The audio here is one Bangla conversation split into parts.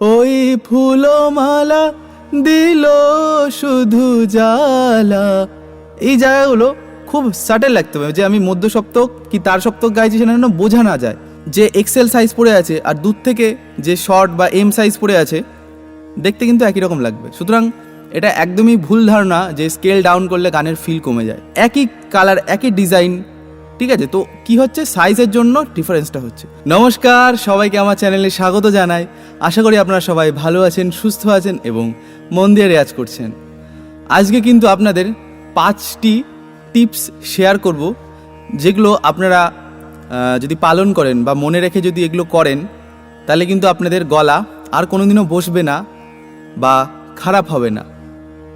ওই ফুলমালা দিল শুধু জ্বালা। এই জায়গাগুলো খুব সাটেল লাগতে হবে যে আমি মধ্য সপ্তক কি তার সপ্তক গাইছি সেটা যেন বোঝা না যায়। যে এক্সেল সাইজ পড়ে আছে আর দূর থেকে যে শর্ট বা এম সাইজ পড়ে আছে, দেখতে কিন্তু একই রকম লাগবে। সুতরাং এটা একদমই ভুল ধারণা যে স্কেল ডাউন করলে গানের ফিল কমে যায়। একই কালার একই ডিজাইন ঠিক আছে, তো কি হচ্ছে? সাইজের জন্য ডিফারেন্সটা হচ্ছে। নমস্কার, সবাইকে আমার চ্যানেলে স্বাগত জানাই। আশা করি আপনারা সবাই ভালো আছেন, সুস্থ আছেন এবং মন দিয়ে রেয়াজ করছেন। আজকে কিন্তু আপনাদের পাঁচটি টিপস শেয়ার করব, যেগুলো আপনারা যদি পালন করেন বা মনে রেখে যদি এগুলো করেন, তাহলে কিন্তু আপনাদের গলা আর কোনোদিনও বসবে না বা খারাপ হবে না।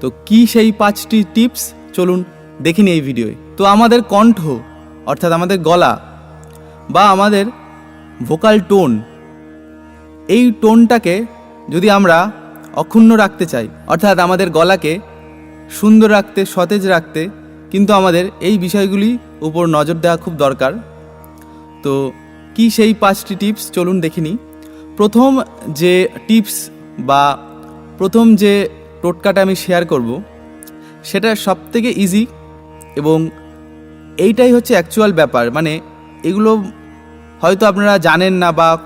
তো কি সেই পাঁচটি টিপস চলুন দেখিনি এই ভিডিওয়ে তো আমাদের কণ্ঠ অর্থাৎ আমাদের গলা বা আমাদের ভোকাল টোন এই টোনটাকে যদি আমরা অক্ষুণ্ণ রাখতে চাই, অর্থাৎ আমাদের গলাকে সুন্দর রাখতে, সতেজ রাখতে, কিন্তু আমাদের এই বিষয়গুলি উপর নজর দেওয়া খুব দরকার। তো কি সেই পাঁচটি টিপস? চলুন দেখিনি। প্রথম যে টিপস বা প্রথম যে টোটকাটা আমি শেয়ার করব, সেটা সব থেকে ইজি এবং এইটাই হচ্ছে অ্যাকচুয়াল ব্যাপার। মানে এগুলো হয়তো আপনারা জানেন না বা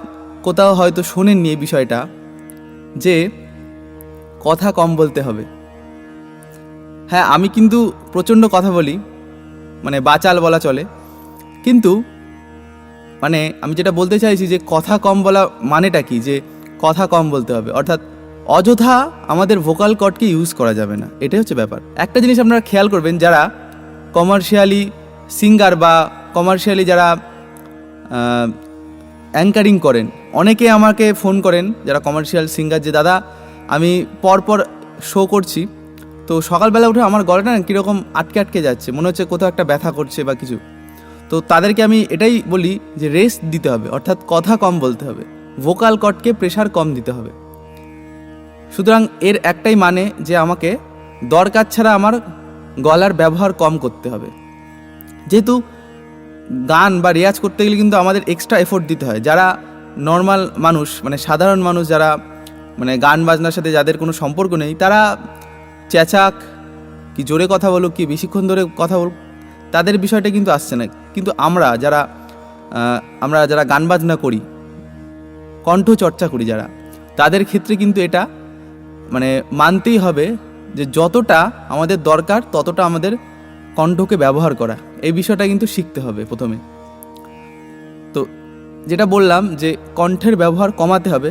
কোথাও হয়তো শোনেননি এই বিষয়টা, যে কথা কম বলতে হবে। হ্যাঁ আমি কিন্তু প্রচণ্ড কথা বলি মানে বাচাল বলা চলে। কিন্তু মানে আমি যেটা বলতে চাইছি যে কথা কম বলা মানেটা কি? যে কথা কম বলতে হবে। অর্থাৎ অযথা আমাদের ভোকাল কর্ডকে ইউজ করা যাবে না। এটাই হচ্ছে ব্যাপার। একটা জিনিস আপনারা খেয়াল করবেন, যারা কমার্শিয়ালি সিঙ্গার বা কমার্শিয়ালি যারা অ্যাঙ্কারিং করেন, অনেকে আমাকে ফোন করেন, যারা কমার্শিয়াল সিঙ্গার যে দাদা, আমি পরপর শো করছি। তো সকালবেলা উঠে আমার গলাটা না কীরকম আটকে আটকে যাচ্ছে, মনে হচ্ছে কোথাও একটা ব্যথা করছে বা কিছু। তো তাদেরকে আমি এটাই বলি যে রেস্ট দিতে হবে, অর্থাৎ কথা কম বলতে হবে ভোকাল কটকে প্রেশার কম দিতে হবে। সুতরাং এর একটাই মানে যে আমাকে দরকার ছাড়া আমার গলার ব্যবহার কম করতে হবে। যেহেতু গান বা রেয়াজ করতে গেলে কিন্তু আমাদের এক্সট্রা এফোর্ট দিতে হয়। যারা নর্মাল মানুষ মানে সাধারণ মানুষ যারা মানে গান বাজনার সাথে যাদের কোনো সম্পর্ক নেই, তারা চেঁচাক কি জোরে কথা বলুক, কি বেশিক্ষণ ধরে কথা বলুক, তাদের বিষয়টা কিন্তু আসছে না। কিন্তু আমরা যারা আমরা যারা গান বাজনা করি, কণ্ঠ চর্চা করি যারা, তাদের ক্ষেত্রে কিন্তু এটা মানে মানতেই হবে যে যতটা আমাদের দরকার, ততটা আমাদের কণ্ঠকে ব্যবহার করা, এই বিষয়টা কিন্তু শিখতে হবে প্রথমে। তো যেটা বললাম যে কণ্ঠের ব্যবহার কমাতে হবে,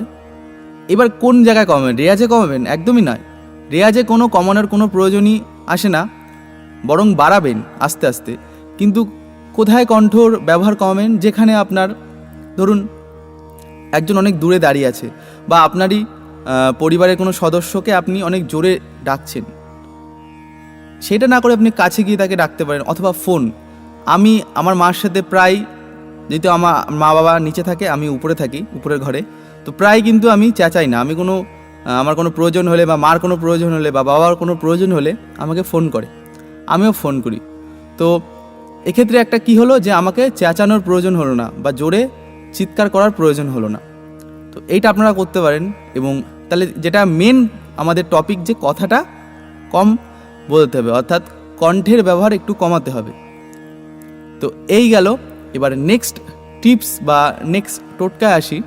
এবার কোন জায়গায় কমাবেন? রেয়াজে কমাবেন? একদমই নয়। রেয়াজে কোনো কমানোর কোনো প্রয়োজনই আসে না, বরং বাড়াবেন আস্তে আস্তে। কিন্তু কোথায় কণ্ঠর ব্যবহার কমাবেন? যেখানে আপনার, ধরুন, একজন অনেক দূরে দাঁড়িয়ে আছে, বা আপনারই পরিবারের কোনো সদস্যকে আপনি অনেক জোরে ডাকছেন। সেটা না করে আপনি কাছে গিয়ে তাকে ডাকতে পারেন, অথবা ফোন আমি আমার মার সাথে প্রায়, যেহেতু আমার মা বাবা নিচে থাকে, আমি উপরে থাকি, উপরের ঘরে, তো প্রায় কিন্তু আমি চেঁচাই না। আমি কোনো আমার কোনো প্রয়োজন হলে বা মার কোনো প্রয়োজন হলে বা বাবার কোনো প্রয়োজন হলে আমাকে ফোন করে। আমিও ফোন করি। তো এক্ষেত্রে একটা কি হলো যে আমাকে চেঁচানোর প্রয়োজন হলো না বা জোরে চিৎকার করার প্রয়োজন হলো না। তো এইটা আপনারা করতে পারেন এবং তাহলে যেটা মেন আমাদের টপিক যে কথাটা, কম বলতে হবে, অর্থাৎ কণ্ঠের ব্যবহার একটু কমাতে হবে। তো এই গেল, এবার নেক্সট টিপস বা নেক্সট টোটকায় আসি।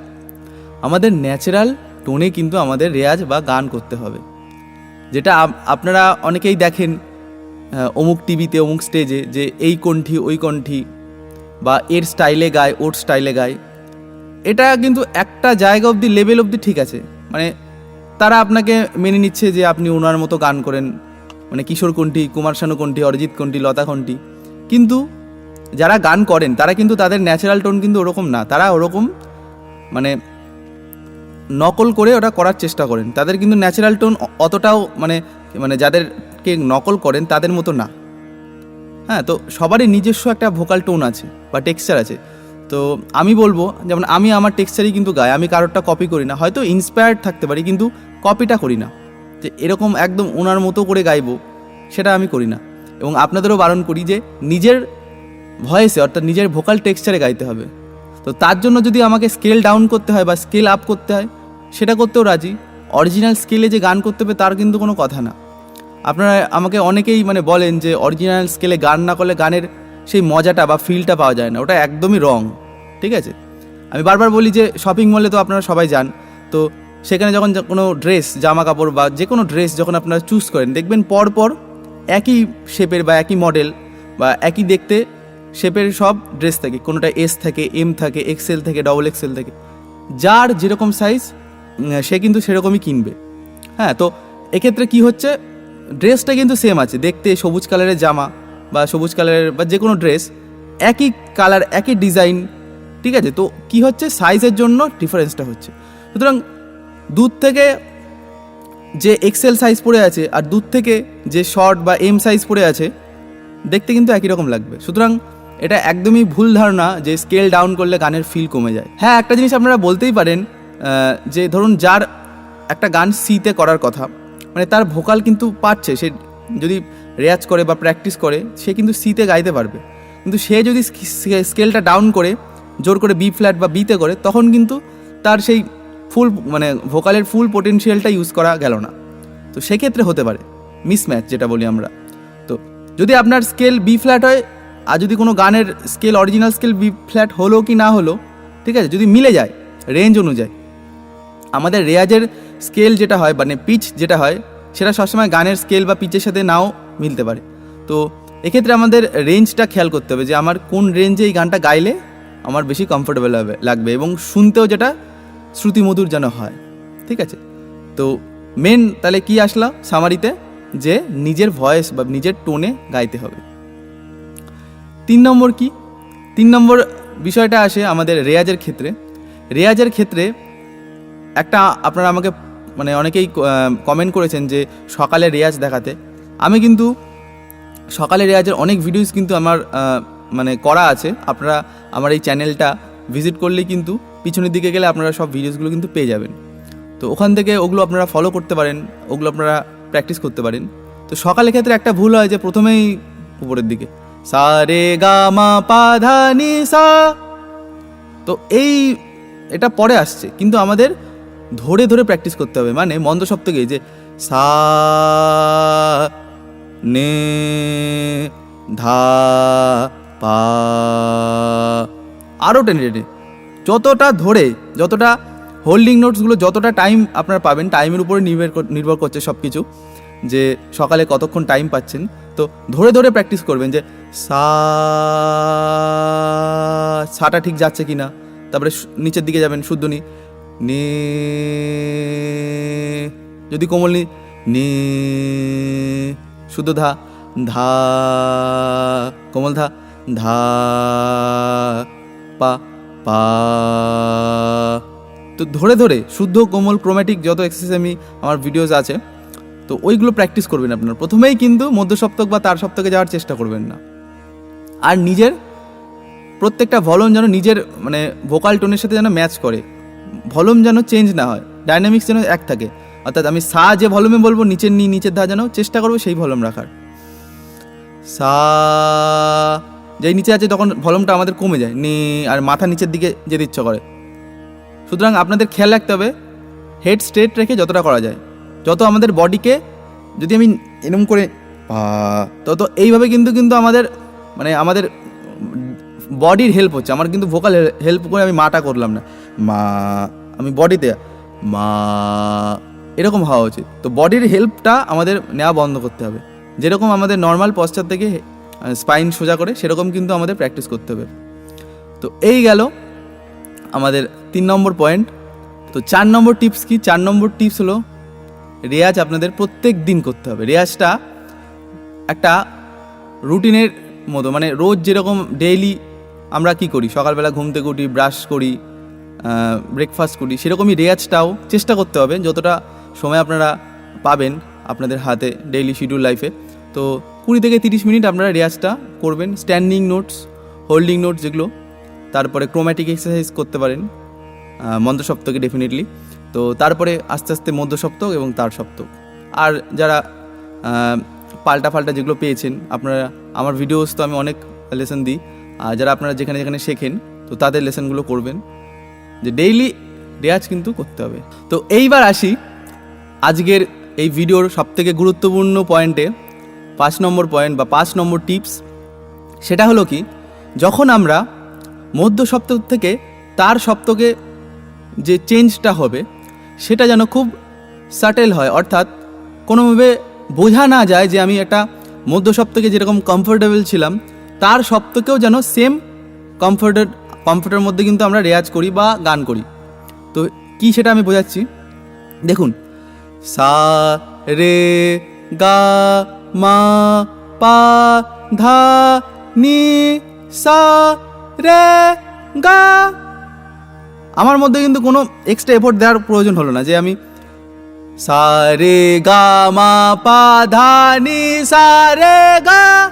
আমাদের ন্যাচারাল টোনে কিন্তু আমাদের রেয়াজ বা গান করতে হবে। যেটা আপনারা অনেকেই দেখেন অমুক টিভিতে অমুক স্টেজে যে এই কণ্ঠি, ওই কণ্ঠি বা এর স্টাইলে গায়, ওর স্টাইলে গায়। এটা কিন্তু একটা জায়গা অবধি লেভেল অবধি ঠিক আছে। মানে তারা আপনাকে মেনে নিচ্ছে যে আপনি ওনার মতো গান করেন। মানে কিশোর কণ্ঠি কুমার শানু কণ্ঠি অরিজিৎ কণ্ঠি লতা কণ্ঠি কিন্তু যারা গান করেন, তারা কিন্তু তাদের ন্যাচারাল টোন কিন্তু ওরকম না। তারা ওরকম মানে নকল করে ওটা করার চেষ্টা করেন। তাদের কিন্তু ন্যাচারাল টোন অতটাও মানে মানে যাদেরকে নকল করেন, তাদের মতো না। হ্যাঁ তো সবারই নিজস্ব একটা ভোকাল টোন আছে বা টেক্সচার আছে। তো আমি বলব, যেমন আমি আমার টেক্সচারই কিন্তু গাই, আমি কারোরটা কপি করি না। হয়তো ইন্সপায়ার্ড থাকতে পারি, কিন্তু কপিটা করি না। যে এরকম একদম ওনার মতো করে গাইবো, সেটা আমি করি না। এবং আপনাদেরও বারণ করি যে নিজের ভয়েসে অর্থাৎ নিজের ভোকাল টেক্সচারে গাইতে হবে। তো তার জন্য যদি আমাকে স্কেল ডাউন করতে হয় বা স্কেল আপ করতে হয়, সেটা করতেও রাজি। অরিজিনাল স্কেলে যে গান করতে হবে, তার কিন্তু কোনো কথা না। আপনারা আমাকে অনেকেই মানে বলেন যে অরিজিনাল স্কেলে গান না করলে গানের সেই মজাটা বা ফিলটা পাওয়া যায় না, ওটা একদমই রং ঠিক আছে? আমি বারবার বলি যে শপিং মলে তো আপনারা সবাই যান, তো সেখানে যখন কোনো ড্রেস জামা কাপড় বা যে কোনো ড্রেস যখন আপনারা চুজ করেন, দেখবেন পর পর একই শেপের বা একই মডেল বা একই দেখতে শেপের সব ড্রেস থাকে। কোনোটা এস থাকে এম থাকে এক্সেল থেকে ডবল এক্সেল থেকে। যার যেরকম সাইজ সে কিন্তু সেরকমই কিনবে। হ্যাঁ তো এক্ষেত্রে কি হচ্ছে? ড্রেসটা কিন্তু সেম আছে। দেখতে সবুজ কালারের জামা বা সবুজ কালারের বা যে কোনো ড্রেস একই কালার একই ডিজাইন ঠিক আছে? তো কি হচ্ছে? সাইজের জন্য ডিফারেন্সটা হচ্ছে। সুতরাং দূর থেকে যে এক্সেল সাইজ পড়ে আছে আর দূর থেকে যে শর্ট বা এম সাইজ পড়ে আছে, দেখতে কিন্তু একই রকম লাগবে। সুতরাং এটা একদমই ভুল ধারণা যে স্কেল ডাউন করলে গানের ফিল কমে যায়। হ্যাঁ একটা জিনিস আপনারা বলতেই পারেন যে ধরুন যার একটা গান সিতে করার কথা মানে তার ভোকাল কিন্তু পাচ্ছে, সে যদি রেয়াজ করে বা প্র্যাকটিস করে, সে কিন্তু সিতে গাইতে পারবে। কিন্তু সে যদি স্কেলটা ডাউন করে, জোর করে বি ফ্ল্যাট বা বিতে করে, তখন কিন্তু তার সেই ফুল মানে ভোকালের ফুল পোটেনশিয়ালটা ইউজ করা গেল না। তো সেক্ষেত্রে হতে পারে। মিসম্যাচ যেটা বলি আমরা। তো যদি আপনার স্কেল বি ফ্ল্যাট হয়, আর যদি কোনো গানের scale original scale B flat হলো কি না হলো, ঠিক আছে? যদি মিলে যায় রেঞ্জ অনুযায়ী। আমাদের রেয়াজের স্কেল যেটা হয় মানে পিচ যেটা হয়, সেটা সবসময় গানের স্কেল বা পিচের সাথে নাও মিলতে পারে। তো এক্ষেত্রে আমাদের রেঞ্জটা খেয়াল করতে হবে যে, আমার কোন রেঞ্জে এই গানটা গাইলে আমার বেশি কমফোর্টেবল হবে, লাগবে। এবং শুনতেও যেটা শ্রুতিমধুর যেন হয়। ঠিক আছে? তো মেন তাহলে কি আসলা সামারিতে? যে নিজের ভয়েস বা নিজের টোনে গাইতে হবে। তিন নম্বর কি? তিন নম্বর বিষয়টা আসে আমাদের রেয়াজের ক্ষেত্রে। রেয়াজের ক্ষেত্রে একটা আপনারা আমাকে মানে অনেকেই কমেন্ট করেছেন যে সকালে রেয়াজ দেখাতে। আমি কিন্তু সকালে রেয়াজের অনেক ভিডিওস কিন্তু আমার মানে করা আছে। আপনারা আমার এই চ্যানেলটা ভিজিট করলেই কিন্তু পিছনের দিকে গেলে আপনারা সব ভিডিওসগুলো কিন্তু পেয়ে যাবেন। তো ওখান থেকে ওগুলো আপনারা ফলো করতে পারেন, ওগুলো আপনারা প্র্যাকটিস করতে পারেন। তো সকালের ক্ষেত্রে একটা ভুল হয় যে প্রথমেই উপরের দিকে, সা, রে, গা, মা, পা, ধা, নি, সা। তো এই, এটা পরে আসছে, কিন্তু আমাদের ধরে ধরে প্র্যাকটিস করতে হবে। মানে মন্দ সপ্তকে যে সা, নে, ধা, পা। আরও টেনে টেনে। যতটা ধরে, যতটা হোল্ডিং নোটসগুলো যতটা টাইম আপনারা পাবেন টাইমের উপরে নির্ভর নির্ভর করছে সব কিছু যে সকালে কতক্ষণ টাইম পাচ্ছেন। তো ধরে ধরে প্র্যাকটিস করবেন যে সা, সাটা ঠিক যাচ্ছে কি না তারপরে নিচের দিকে যাবেন শুদ্ধ নি, যদি কোমল নে, শুদ্ধ ধা ধা, কোমল ধা ধা, পা পা। তো ধরে ধরে শুদ্ধ, কোমল ক্রোম্যাটিক যত এক্সারসাইজ আমি আমার ভিডিওস আছে, তো ওইগুলো প্র্যাকটিস করবেন আপনার। প্রথমেই কিন্তু মধ্য সপ্তক বা তার সপ্তকে যাওয়ার চেষ্টা করবেন না। আর নিজের প্রত্যেকটা ভলম যেন নিজের মানে ভোকাল টোনের সাথে যেন ম্যাচ করে। ভলম যেন চেঞ্জ না হয়। ডাইনামিক্স যেন এক থাকে। অর্থাৎ আমি সা যে ভলমে বলব, নিচের নি, নিচের ধা যেন চেষ্টা করব সেই ভলম রাখার। সা যেই নিচে আছে তখন ভলমটা আমাদের কমে যায়, নি আর মাথা নিচের দিকে যেতে ইচ্ছা করে। সুতরাং আপনাদের খেয়াল রাখতে হবে হেড স্ট্রেট রেখে যতটা করা যায়। যত আমাদের বডিকে যদি আমি এরকম করে তত এইভাবে কিন্তু কিন্তু আমাদের মানে আমাদের বডির হেল্প হচ্ছে। আমার কিন্তু ভোকাল হেল্প করে আমি মাটা করলাম না। মা, আমি বডিতে, মা, এরকম হওয়া উচিত। তো বডির হেল্পটা আমাদের নেওয়া বন্ধ করতে হবে। যেরকম আমাদের নর্মাল পশ্চাৎ থেকে স্পাইন সোজা করে, সেরকম কিন্তু আমাদের প্র্যাকটিস করতে হবে। তো এই গেল আমাদের তিন নম্বর পয়েন্ট তো চার নম্বর টিপস কি? চার নম্বর টিপস হলো, রেয়াজ আপনাদের প্রত্যেক দিন করতে হবে। রেয়াজটা একটা রুটিনের মতো মানে রোজ যেরকম ডেইলি আমরা কি করি? সকালবেলা ঘুম থেকে উঠি ব্রাশ করি ব্রেকফাস্ট করি, সেরকমই রেয়াজটাও চেষ্টা করতে হবে। যতটা সময় আপনারা পাবেন আপনাদের হাতে ডেইলি শিডিউল লাইফে তো কুড়ি থেকে তিরিশ মিনিট আপনারা রেয়াজটা করবেন স্ট্যান্ডিং নোটস হোল্ডিং নোটস যেগুলো। তারপরে ক্রোম্যাটিক এক্সারসাইজ করতে পারেন মন্ত্র সপ্তকে ডেফিনেটলি তো তারপরে আস্তে আস্তে মধ্য সপ্তক এবং তার সপ্তক আর যারা পাল্টা ফাল্টা যেগুলো পেয়েছেন, আপনারা, আমার ভিডিওস তো আমি অনেক লেসন দিই। আর যারা আপনারা যেখানে যেখানে শেখেন, তো তাদের লেসনগুলো করবেন। যে ডেইলি রেয়াজ কিন্তু করতে হবে। তো এইবার আসি, আজকের এই ভিডিওর সবথেকে গুরুত্বপূর্ণ পয়েন্টে পাঁচ নম্বর পয়েন্ট বা পাঁচ নম্বর টিপস সেটা হলো কি, যখন আমরা মধ্য সপ্তক থেকে তার সপ্তকে যে চেঞ্জটা হবে, সেটা যেন খুব সাটেল হয়, অর্থাৎ কোনোভাবে বোঝা না যায় যে আমি একটা মধ্য সপ্তকে যেরকম কমফোর্টেবল ছিলাম, তার সপ্তকেও যেন সেম কমফোর্টেড কমফোর্টের মধ্যে কিন্তু আমরা রেয়াজ করি বা গান করি। তো কি সেটা আমি বোঝাচ্ছি? দেখুন, সা, রে, গা মা পা ধা নি সা রে গা। আমার মধ্যে কিন্তু কোনো এক্সট্রা এফোর্ট দেওয়ার প্রয়োজন হলো না যে আমি সা রে গা, মা পা ধা নি সা রে গা।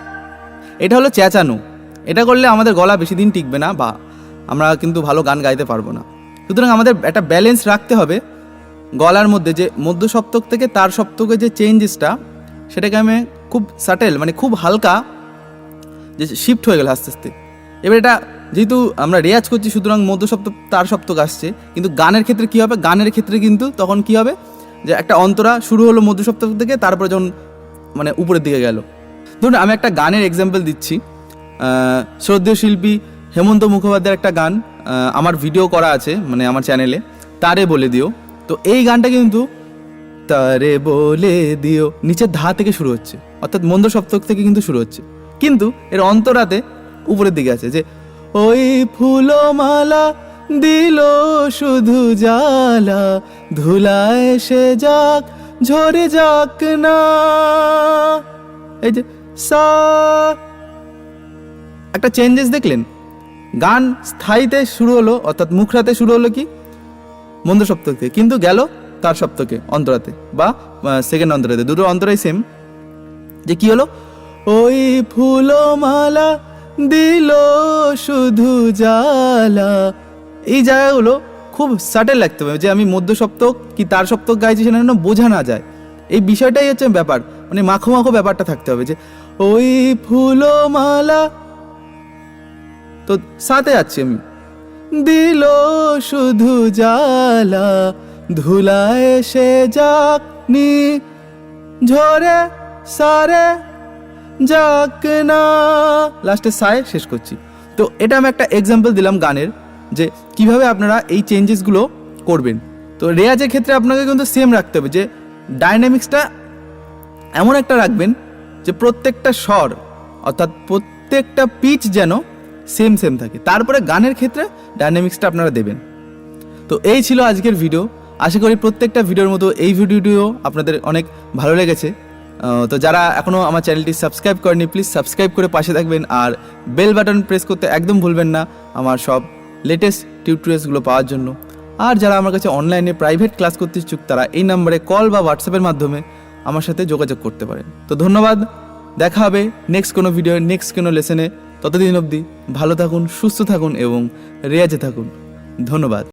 এটা হলো চেঁচানো। এটা করলে আমাদের গলা বেশি দিন টিকবে না বা আমরা কিন্তু ভালো গান গাইতে পারব না। সুতরাং আমাদের একটা ব্যালেন্স রাখতে হবে গলার মধ্যে যে মধ্য সপ্তক থেকে তার সপ্তকে যে চেঞ্জেসটা সেটাকে আমি খুব সাটেল মানে খুব হালকা যে শিফট হয়ে গেল আস্তে আস্তে। এবার এটা যেহেতু আমরা রেয়াজ করছি, সুতরাং মধ্য সপ্তক তার সপ্তক আসছে, কিন্তু গানের ক্ষেত্রে কী হবে? গানের ক্ষেত্রে কিন্তু তখন কী হবে? যে একটা অন্তরা শুরু হলো মধ্য সপ্তক থেকে, তারপরে যখন মানে উপরের দিকে গেল। ধরুন আমি একটা গানের এক্সাম্পল দিচ্ছি। শ্রদ্ধেয় শিল্পী হেমন্ত মুখোপাধ্যায়ের একটা গান আমার ভিডিও করা আছে মানে আমার চ্যানেলে তারে বলে দিও। তো এই গানটা কিন্তু তারে বলে দিও। নিচের ধা থেকে শুরু হচ্ছে। অর্থাৎ মন্দ সপ্তক থেকে কিন্তু শুরু হচ্ছে। কিন্তু এর অন্তরাতে উপরের দিকে আছে যে, ওই ফুলমালা দিল শুধু জালা ধুলা এসে যাক, ঝরে যাক না। এই যে, সা। একটা চেঞ্জেস দেখলেন। গান স্থায়ীতে শুরু হলো, অর্থাৎ মুখরাতে শুরু হলো কি? মন্দ সপ্তক থেকে। কিন্তু গেল তার সপ্তকে, অন্তরাতে, বা সেকেন্ড অন্তরাতে, দুটো অন্তরাই সেম যে কি হলো? ওই ফুলমালা দিল শুধু জালা এই জায়গাগুলো খুব সাটেল লাগতে হবে যে আমি মধ্য সপ্তক কি তার সপ্তক গাইছি সেটা যেন বোঝা না যায়। এই বিষয়টাই হচ্ছে ব্যাপার মানে মাখো মাখো ব্যাপারটা থাকতে হবে যে, ওই ফুলমালা তো সাথে যাচ্ছি আমি। দিল শুধু জালা ধুলা সে যাক ঝরে সারে যাক না। লাস্টে সায় শেষ করছি। তো এটা আমি একটা এক্সাম্পল দিলাম গানের, যে কীভাবে আপনারা এই চেঞ্জেসগুলো করবেন। তো রেয়াজের ক্ষেত্রে আপনাকে কিন্তু সেম রাখতে হবে, যে ডাইনামিক্সটা এমন একটা রাখবেন, যে প্রত্যেকটা স্বর, অর্থাৎ প্রত্যেকটা পিচ যেন সেম সেম থাকে। তারপরে গানের ক্ষেত্রে ডাইনামিক্সটা আপনারা দেবেন। তো এই ছিল আজকের ভিডিও আশা করি প্রত্যেকটা ভিডিওর মতো এই ভিডিওটিও আপনাদের অনেক ভালো লেগেছে। তো যারা এখনও আমার চ্যানেলটি সাবস্ক্রাইব করেনি প্লিজ সাবস্ক্রাইব করে পাশে থাকবেন আর বেল বাটন প্রেস করতে একদম ভুলবেন না আমার সব লেটেস্ট টিউটোরিয়ালসগুলো পাওয়ার জন্য। আর যারা আমার কাছে অনলাইনে প্রাইভেট ক্লাস করতে ইচ্ছুক, তারা এই নাম্বারে কল বা হোয়াটসঅ্যাপের মাধ্যমে আমার সাথে যোগাযোগ করতে পারেন। তো ধন্যবাদ, দেখা হবে নেক্সট কোনো ভিডিও নেক্সট কোনো লেসনে ততদিন অবধি ভালো থাকুন, সুস্থ থাকুন এবং রেয়াজে থাকুন। ধন্যবাদ।